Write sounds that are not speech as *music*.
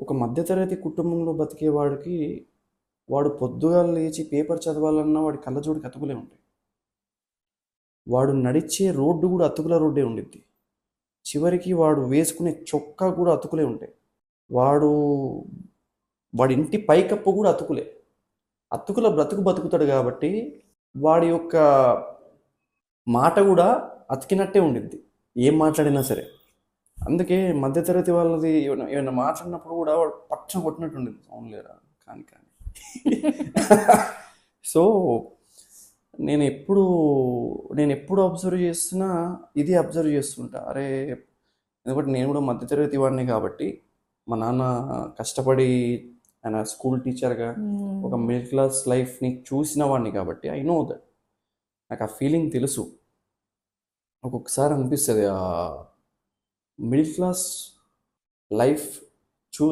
ఒక మధ్యతరగతి కుటుంబంలో బతికే వాడికి వాడు పొద్దుగా లేచి పేపర్ చదవాలన్నా వాడి కళ్ళజోడికి అతుకులే ఉంటాయి. వాడు నడిచే రోడ్డు కూడా అతుకుల రోడ్డే ఉండిద్ది. చివరికి వాడు వేసుకునే చొక్కా కూడా అతుకులే ఉంటాయి. వాడు వాడి ఇంటి పైకప్పు కూడా అతుకులే. అతుకుల బ్రతుకు బతుకుతాడు కాబట్టి వాడి యొక్క మాట కూడా అతికినట్టే ఉండిద్ది. ఏం మాట్లాడినా సరే. అందుకే మధ్యతరగతి వాళ్ళది ఏమైనా ఏమైనా మాట్లాడినప్పుడు కూడా వాడు పచ్చ కొట్టినట్టు ఉండింది అవును లేరా? కానీ కానీ. *laughs* సో నేను ఎప్పుడు నేను ఎప్పుడు అబ్జర్వ్ చేస్తున్నా ఇది అబ్జర్వ్ చేస్తుంటా. అరే ఎందుకంటే నేను కూడా మధ్యతరగతి వాడిని కాబట్టి మా నాన్న కష్టపడి ఆయన స్కూల్ టీచర్గా ఒక మిడిల్ క్లాస్ లైఫ్ని చూసిన వాడిని కాబట్టి ఐ నో దట్ నాకు ఆ ఫీలింగ్ తెలుసు. ఒక్కొక్కసారి అనిపిస్తుంది ఆ మిడిల్ క్లాస్ లైఫ్